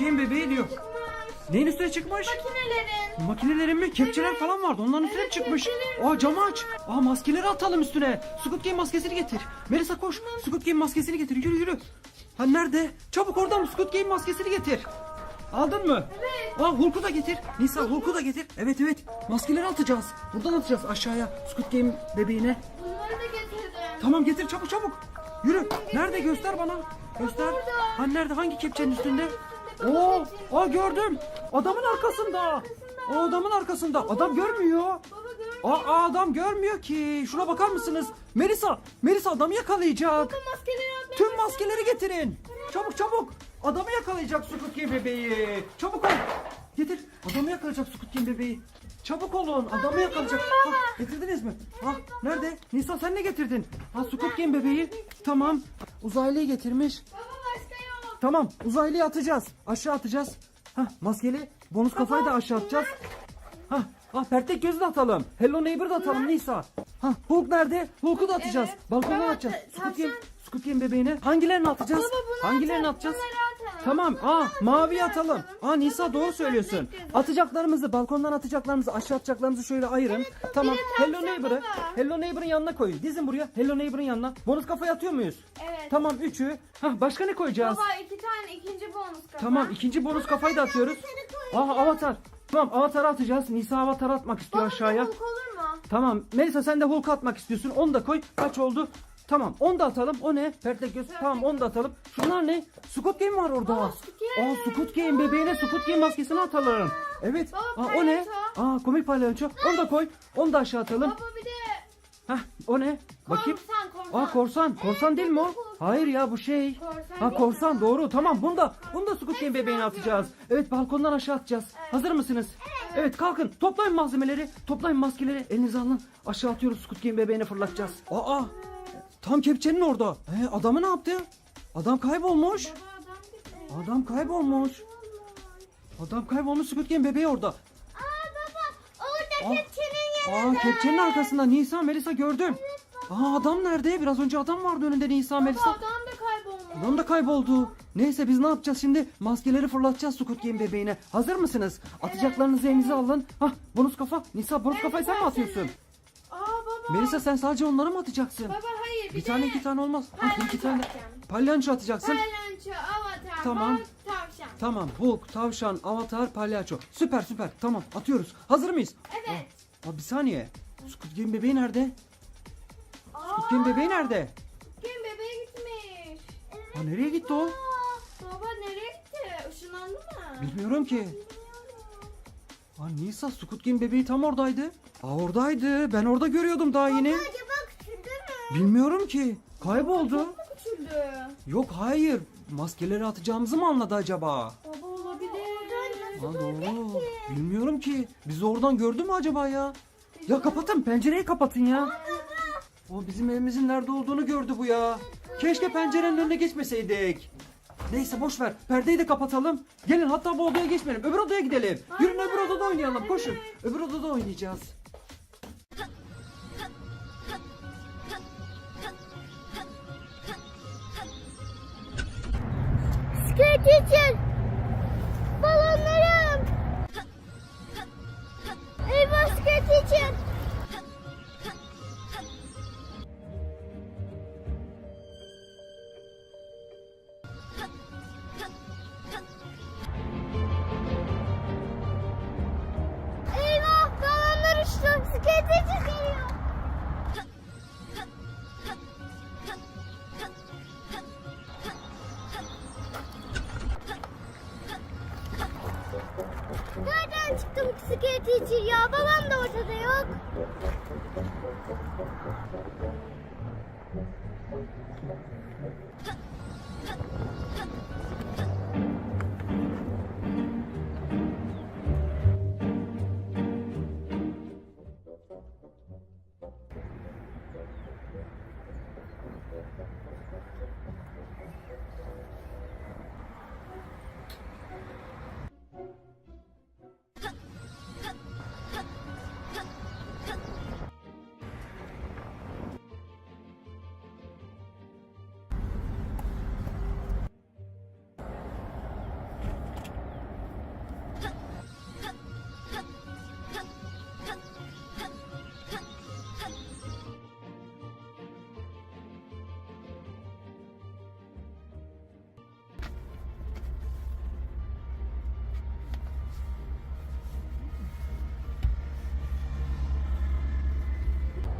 Game bebeği diyor. Neyin üstüne çıkmış? Makinelerin. Makinelerin mi? Kepçeler falan vardı. Onların üstüne Evet, çıkmış. Aa camı aç. Aa maskeleri atalım üstüne. Squid Game maskesini getir. Melisa koş. Squid Game maskesini getir. Yürü yürü. Ha nerede? Çabuk oradan Squid Game maskesini getir. Aldın mı? Evet. Aa Hulk'u da getir. Nisa Hulk'u da getir. Evet evet. Maskeleri atacağız. Buradan atacağız aşağıya. Squid Game bebeğine. Bunları da getirdim. Tamam getir çabuk çabuk. Yürü. Nerede göster bana. Göster. Ha nerede? Hangi kepçenin üstünde? Oo, aa gördüm. Adamın arkasında. O adamın arkasında. Adam görmüyor. Gör. Aa adam görmüyor ki. Şuna bakar mısınız? Melisa, Melisa adamı yakalayacak. Tüm maskeleri getirin. Çabuk çabuk. Adamı yakalayacak Squid Game bebeği. Çabuk ol. Getir. Adamı yakalayacak Squid Game bebeği. Çabuk olun. Adamı yakalayacak. Ha, getirdiniz mi? Ha, nerede? Nisa sen ne getirdin? Ha Squid Game bebeği. Tamam. Uzaylıyı getirmiş. Tamam. Uzaylıyı atacağız. Aşağı atacağız. Ha maskeli. Bonus kafayı da aşağı atacağız. Ha, ha pertek gözü de atalım. Hello Neighbor da atalım Nisa. Ha Hulk nerede? Hulk'u da atacağız. Evet. Balkondan atacağız. ta- Squid Game, tavşan. Squid Game bebeğine. Hangilerini atacağız? Baba bunu Hangilerini atalım, atacağız? bunları atalım. Tamam. Aa mavi atalım. Aa Nisa doğru söylüyorsun. Atacaklarımızı balkondan atacaklarımızı aşağı atacaklarımızı şöyle ayırın. tamam. Hello Neighbor'ı. Hello Neighbor'ın yanına koyun. Dizin buraya. Hello Neighbor'ın yanına. Bonus kafayı atıyor muyuz? Evet. Tamam üçü. Ha başka ne koyacağız? Baba iki tane ikinci bonus kafa. Tamam ikinci bonus kafayı da atıyoruz. Aha avatar. Tamam avatarı atacağız. Nisa avatar atmak istiyor Baba aşağıya. Hulk olur mu? Tamam Melisa sen de Hulk atmak istiyorsun. Onu da koy. Kaç oldu? Tamam onu da atalım. O ne? Pertek göz. Tamam onu da atalım. Şunlar ne? Squid Game var orada. Aa, Squid Game. Aa Squid Game bebeğine Squid Game maskesini atalım. Evet. Baba, Aa, o ne? palyaço. Aa komik palyaço. Onu da koy. Onu da aşağı atalım. Baba bir de Hah o ne? Bakayım. korsan korsan. Aa korsan. Korsan değil mi o? Hayır ya bu şey. Korsan Ha değil korsan doğru. Tamam bunu da bunu da Squid Game bebeğine atacağız. Evet balkondan aşağı atacağız. Hazır mısınız? Evet kalkın. Toplayın malzemeleri. Toplayın maskeleri. Elinize alın. Aşağı atıyoruz Squid Game bebeğine fırlatacağız. Aa tam kepçenin orada. He, adamı ne yaptı? Adam kaybolmuş. Baba adam kaybolmuş. Adam kaybolmuş Squid Game bebeği orada. Aa baba orada Aa. kepçenin Aa kepçenin arkasında Nisa Melisa gördüm. Aa adam nerede? Biraz önce adam vardı önünde Nisa Baba Melisa. adam da kaybolmuş. Adam da kayboldu. Neyse biz ne yapacağız şimdi? Maskeleri fırlatacağız Squid Game bebeğine. Hazır mısınız? Atacaklarınızı elinize alın. Hah bonus kafa. Nisa bonus kafayı sen mi atıyorsun? Aa baba. Melisa sen sadece onları mı atacaksın? Baba bir, Bir de tane iki tane olmaz. Palyaço iki tane. atacağım. Palyanço atacaksın. Palyaço, avatar, Tamam. Hulk, tavşan. Tamam Hulk, tavşan, avatar, palyaço. Süper süper. Tamam atıyoruz. Hazır mıyız? Evet. Aa, bir saniye. Squid Game bebeği nerede? Aa, Squid Game bebeği nerede? Kim bebeğe gitmiş. Ha, nereye gitti o? Aa, baba nereye gitti? Işınlandı mı? Bilmiyorum ki. Aa, Nisa Squid Game bebeği tam oradaydı. Aa oradaydı. Ben orada görüyordum daha yeni. Acaba? Bilmiyorum ki. Kayboldu. Yok hayır. Maskeleri atacağımızı mı anladı acaba? Baba olabilir. Ha doğru. Bilmiyorum ki. Bizi oradan gördü mü acaba ya? Ya kapatın pencereyi kapatın ya. O bizim evimizin nerede olduğunu gördü bu ya. Keşke pencerenin önüne geçmeseydik. Neyse boş ver. Perdeyi de kapatalım. Gelin hatta bu odaya geçmeyelim. Öbür odaya gidelim. Yürün öbür odada oynayalım. Koşun. Öbür odada oynayacağız. Skirt için. market için ya. Babam da ortada yok.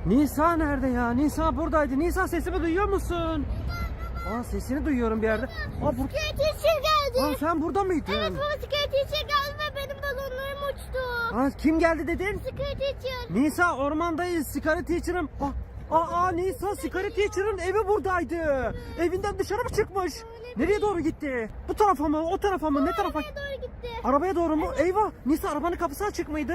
Nisa nerede ya? Nisa buradaydı. Nisa sesimi duyuyor musun? Aa sesini duyuyorum bir yerde. Aa, bur- teacher Aa, geldi. sen burada mıydın? Evet baba teacher geldi ve benim balonlarım uçtu. Aa, kim geldi dedin? Teacher. Nisa ormandayız. Sigara teacher'ım. Aa, aa, aa, Nisa sigara teacher'ın evi buradaydı. Evinden dışarı mı çıkmış? Nereye doğru gitti? Bu tarafa mı? O tarafa mı? Ne tarafa? Arabaya doğru gitti. Arabaya doğru mu? Eyvah! Nisa arabanın kapısı açık mıydı?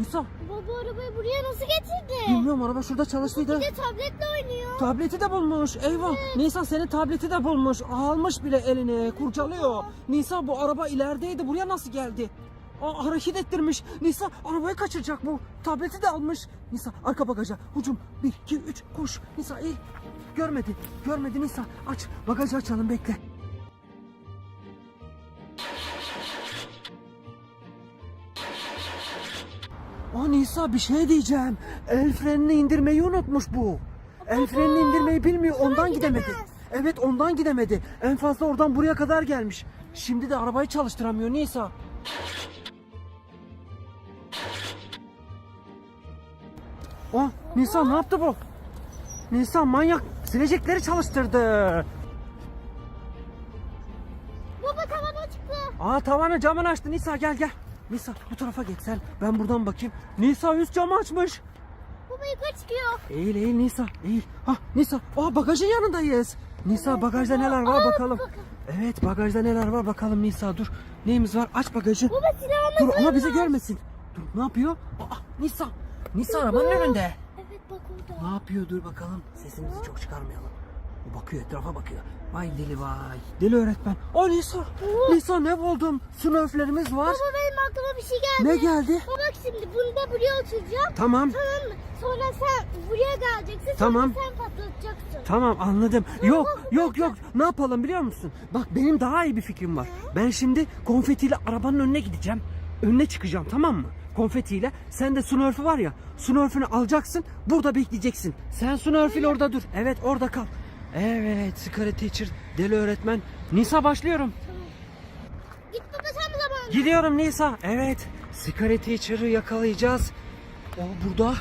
Nisa Baba arabayı buraya nasıl getirdi? bilmiyorum araba şurada çalıştıydı. Bir de tabletle oynuyor. Tableti de bulmuş. Eyvah. Nisan senin tableti de bulmuş. Almış bile eline. Kurcalıyor. Nisan bu araba ilerideydi. Buraya nasıl geldi? Aa, hareket ettirmiş. Nisa arabayı kaçıracak bu. Tableti de almış. Nisa arka bagaja. Hucum. 1, 2, 3 koş. Nisa eğil. Görmedi. Görmedi Nisa. Aç. Bagajı açalım bekle. Nisa bir şey diyeceğim. El frenini indirmeyi unutmuş bu. El frenini indirmeyi bilmiyor ondan gidemedi. Evet ondan gidemedi. En fazla oradan buraya kadar gelmiş. Şimdi de arabayı çalıştıramıyor Nisa. Aa Nisa ne yaptı bu? Nisa manyak silecekleri çalıştırdı. Baba tavana çıktı. Aa tavanı camını açtı Nisa gel gel. Nisa bu tarafa geç sen. Ben buradan bakayım. Nisa üst camı açmış. Baba yukarı çıkıyor. Eğil eğil Nisa eğil. Ha Nisa aa bagajın yanındayız. Nisa bagajda neler var Aa, bakalım. bakın. Evet bagajda neler var bakalım Nisa dur. Neyimiz var aç bagajı. Baba silahını Dur ama bizi görmesin. Dur ne yapıyor? Aa Nisa. Nisa arabanın önünde. Evet bak orada. Ne yapıyor dur bakalım. Sesimizi çok çıkarmayalım. O bakıyor etrafa bakıyor. Vay deli vay. Deli öğretmen. Aa Nisa. Nisa ne buldum? Smurflerimiz var. Baba benim aklıma bir şey geldi. Ne geldi? Baba bak şimdi bunu da buraya oturacağım. Tamam. Tamam mı? Sonra sen buraya geleceksin. Tamam. Sonra sen patlatacaksın. Tamam anladım. Yok yok yok. Ne yapalım biliyor musun? Bak benim daha iyi bir fikrim var. Ben şimdi konfetiyle arabanın önüne gideceğim. Önüne çıkacağım tamam mı? Konfetiyle. Sen de Smurf'ü var ya. Smurf'ünü alacaksın. Burada bekleyeceksin. Sen Smurf'üyle orada dur. Evet orada kal. Evet Secret Teacher. Deli öğretmen. Nisa başlıyorum. Git baba sen zamanında. Gidiyorum Nisa. Evet. Secret Teacher'ı yakalayacağız. O burada.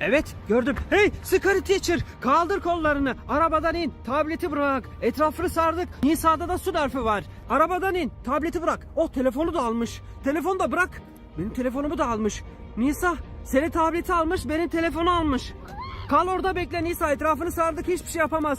Evet gördüm. Hey Secret Teacher kaldır kollarını. Arabadan in. Tableti bırak. Etrafını sardık. Nisa'da da su derfi var. Arabadan in. Tableti bırak. Oh telefonu da almış. Telefonu da bırak. Benim telefonumu da almış. Nisa senin tableti almış benim telefonu almış. Kal orada bekle Nisa etrafını sardık hiçbir şey yapamaz.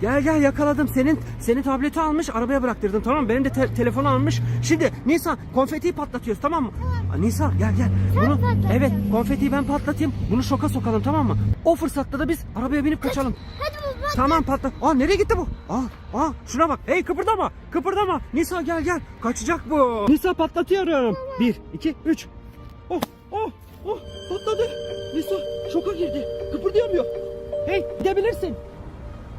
Gel gel yakaladım. Senin senin tableti almış arabaya bıraktırdım tamam mı? Benim de te- telefonu almış. Şimdi Nisa konfetiyi patlatıyoruz tamam mı? Aa, Nisa gel gel. Bunu patlat. evet konfetiyi ben patlatayım. Bunu şoka sokalım tamam mı? O fırsatta da biz arabaya binip kaçalım. Hadi baba. Tamam patla. Aa nereye gitti bu? Aa, aa şuna bak. Hey kıpırdama. Kıpırdama. Nisa gel gel. Kaçacak bu. Nisa patlatıyorum. Bir, iki, üç. Oh, oh, oh patladı. Nisa şoka girdi. Kıpırdayamıyor. Hey gidebilirsin.